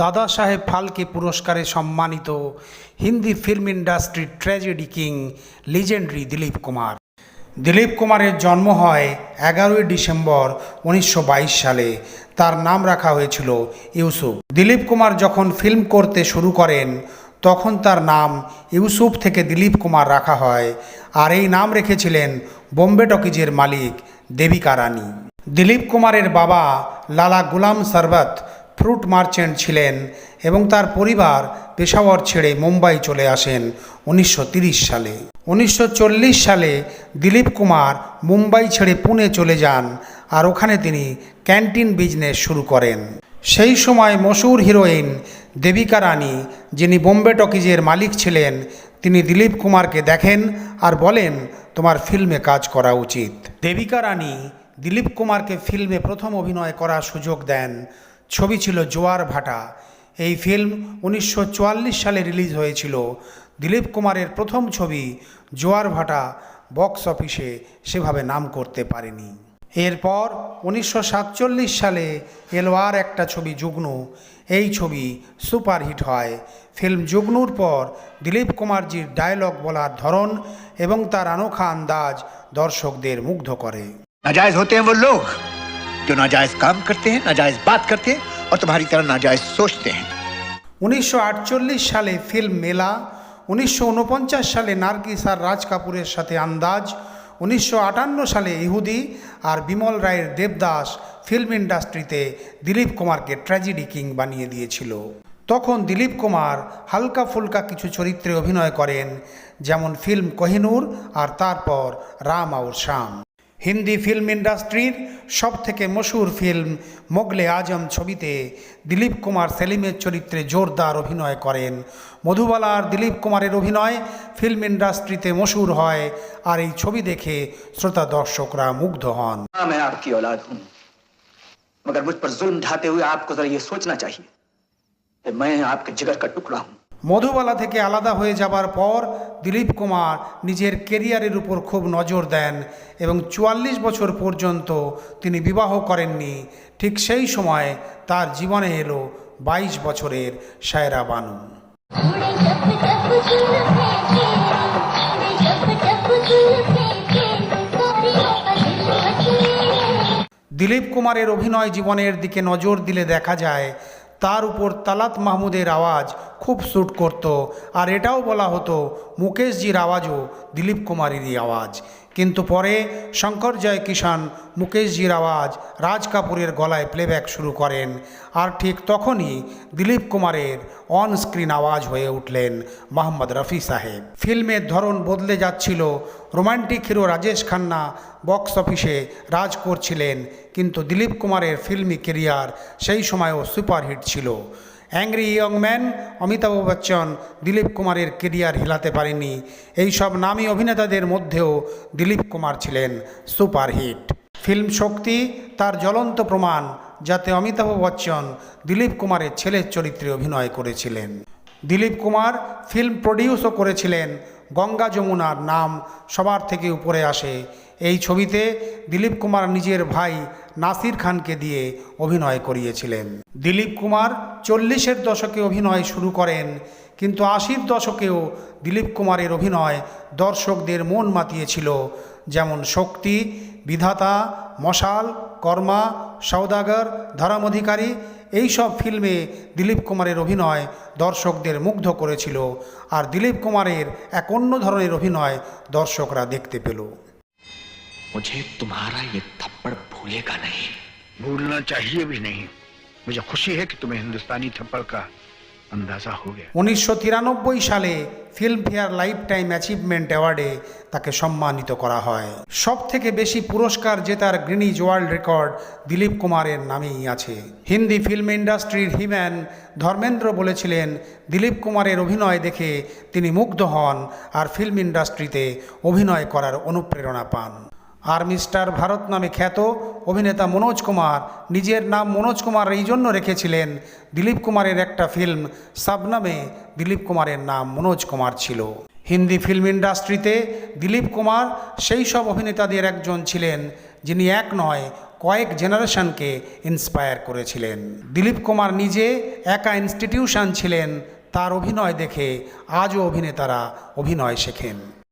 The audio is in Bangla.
দাদা সাহেব ফালকে পুরস্কারে সম্মানিত হিন্দি ফিল্ম ইন্ডাস্ট্রির tragedy king legendary Dilip Kumar. Dilip কুমারের জন্ম হয় এগারোই ডিসেম্বর উনিশশো বাইশ সালে। তার নাম রাখা হয়েছিল ইউসুফ। দিলীপ কুমার যখন ফিল্ম করতে শুরু করেন, তখন তার নাম ইউসুফ থেকে দিলীপ কুমার রাখা হয় আর এই নাম রেখেছিলেন বোম্বে টকিজের মালিক দেবিকা রানী। দিলীপ কুমারের বাবা লালা গুলাম সরবত ফ্রুট মার্চেন্ট ছিলেন এবং তার পরিবার পেশাওয়ার ছেড়ে মুম্বাই চলে আসেন উনিশশো সালে। উনিশশো চল্লিশ সালে দিলীপ কুমার মুম্বাই ছেড়ে পুনে চলে যান আর ওখানে তিনি ক্যান্টিন বিজনেস শুরু করেন। সেই সময় মশুর হিরোইন দেবিকা রানী, যিনি বোম্বে টকিজের মালিক ছিলেন, তিনি দিলীপ কুমারকে দেখেন আর বলেন, তোমার ফিল্মে কাজ করা উচিত। দেবিকা রানী দিলীপ কুমারকে ফিল্মে প্রথম অভিনয় করার সুযোগ দেন ছবি ছিল জোয়ার ভাটা। এই ফিল্ম উনিশশো চুয়াল্লিশ সালে রিলিজ হয়েছিল। দিলীপ কুমারের প্রথম ছবি জোয়ার ভাটা বক্স অফিসে সেভাবে নাম করতে পারেনি। এরপর উনিশশো সাতচল্লিশ সালে এলোয়ার একটা ছবি যুগ্ন। এই ছবি সুপারহিট হয়। ফিল্ম যুগ্নুর পর দিলীপ কুমারজির ডায়লগ বলার ধরন এবং তার আনোখা আন্দাজ দর্শকদের মুগ্ধ করে। নাজায়জ হতে লোক जो नाजायज काम करते हैं नाजायज बात करते हैं और तुम्हारी तरह नाजायज सोचते हैं উনিশশো সালে ফিল্ম মেলা উনিশশো সালে নার্গিস আর রাজ কাপুরের সাথে আন্দাজ উনিশশো সালে ইহুদি আর বিমল রায়ের দেবদাস ফিল্ম ইন্ডাস্ট্রিতে দিলীপ কুমারকে ট্র্যাজেডি কিং বানিয়ে দিয়েছিল তখন দিলীপ কুমার হালকা ফুলকা কিছু চরিত্রে অভিনয় করেন যেমন ফিল্ম কোহিনূর আর তারপর রাম আউর শাম হিন্দি ফিল্ম ইন্ডাস্ট্রির সব থেকে মশুর ফিল্ম মোগলে আজম ছবিতে দিলীপ কুমার সেলিমের চরিত্রে জোরদার অভিনয় করেন মধুবালা আর দিলীপ কুমারের অভিনয় ফিল্ম ইন্ডাস্ট্রিতে মশুর হয় আর এই ছবি দেখে শ্রোতা দর্শকরা মুগ্ধ হন हाँ मैं आपकी औलाद हूं मगर मुझ पर जुल्म ढाते हुए आपको जरा ये सोचना चाहिए कि मैं आपके जिगर का टुकड़ा हूं মধুবালা থেকে আলাদা হয়ে যাবার পর দিলীপ কুমার নিজের কেরিয়ারের উপর খুব নজর দেন এবং চুয়াল্লিশ বছর পর্যন্ত তিনি বিবাহ করেননি। ঠিক সেই সময় তার জীবনে এলো ২২ বছরের সায়রা বানু। দিলীপ কুমারের অভিনয় জীবনের দিকে নজর দিলে দেখা যায় তার উপর তালাত মাহমুদের আওয়াজ খুব শ্যুট করত। আর এটাও বলা হতো, মুকেশজির আওয়াজও দিলীপ কুমারেরই আওয়াজ। কিন্তু পরে শঙ্কর জয় কিষান মুকেশজির আওয়াজ রাজ কাপুরের গলায় প্লেব্যাক শুরু করেন। আর ঠিক তখনই দিলীপ কুমারের অন স্ক্রিন আওয়াজ হয়ে উঠলেন মোহাম্মদ রফি সাহেব। ফিল্মের ধরন বদলে যাচ্ছিল। Romantic hero Rajesh Khanna box অফিসে রাজ করছিলেন, কিন্তু দিলীপ কুমারের ফিল্মি কেরিয়ার সেই সময়ও সুপারহিট ছিল। Angry young man Amitabh Bachchan Dilip কুমারের কেরিয়ার হিলাতে পারেনি এই সব নামী অভিনেতাদের মধ্যেও দিলীপ কুমার ছিলেন সুপারহিট। ফিল্ম শক্তি তার জ্বলন্ত প্রমাণ, যাতে অমিতাভ বচ্চন দিলীপ কুমারের ছেলের চরিত্রে অভিনয় করেছিলেন। দিলীপ কুমার ফিল্ম প্রডিউসও করেছিলেন গঙ্গা যমুনার নাম সবার থেকে উপরে আসে। এই ছবিতে দিলীপ কুমার নিজের ভাই নাসির খানকে দিয়ে অভিনয় করিয়েছিলেন। দিলীপ কুমার চল্লিশের দশকে অভিনয় শুরু করেন, কিন্তু আশির দশকেও দিলীপ কুমারের অভিনয় দর্শকদের মন মাতিয়েছিল। যেমন শক্তি বিধাতা মশাল কর্মা সৌদাগর ধরম অধিকারী এই সব ফিল্মে দিলীপ কুমারের অভিনয় দর্শকদের মুগ্ধ করেছিল আর দিলীপ কুমারের এক অন্য ধরনের অভিনয় দর্শকরা দেখতে পেল मुझे तुम्हारा ये थप्पड़ भूलेगा नहीं भूलना चाहिए भी नहीं मुझे खुशी है कि तुम्हें हिंदुस्तानी थप्पड़ का अंदाजा हो गया উনিশশো তিরানব্বই সালে ফিল্মফেয়ার লাইফ টাইম অ্যাচিভমেন্ট অ্যাওয়ার্ডে তাকে সম্মানিত করা হয়। সব থেকে বেশি পুরস্কার জেতার গ্রিনিজ ওয়ার্ল্ড রেকর্ড দিলীপ কুমারের নামেই আছে। হিন্দি ফিল্ম ইন্ডাস্ট্রির হিম্যান ধর্মেন্দ্র বলেছিলেন, দিলীপ কুমারের অভিনয় দেখে তিনি মুগ্ধ হন আর ফিল্ম ইন্ডাস্ট্রিতে অভিনয় করার অনুপ্রেরণা পান। আর মিস্টার ভারত নামে খ্যাত অভিনেতা মনোজ কুমার নিজের নাম মনোজ কুমার এই জন্য রেখেছিলেন। দিলীপ কুমারের একটা ফিল্ম সাবনামে দিলীপ কুমারের নাম মনোজ কুমার ছিল। হিন্দি ফিল্ম ইন্ডাস্ট্রিতে দিলীপ কুমার সেই সব অভিনেতাদের একজন ছিলেন যিনি এক নয়, কয়েক জেনারেশনকে ইন্সপায়ার করেছিলেন। দিলীপ কুমার নিজে একা ইনস্টিটিউশন ছিলেন, তার অভিনয় দেখে আজও অভিনেতারা অভিনয় শেখেন।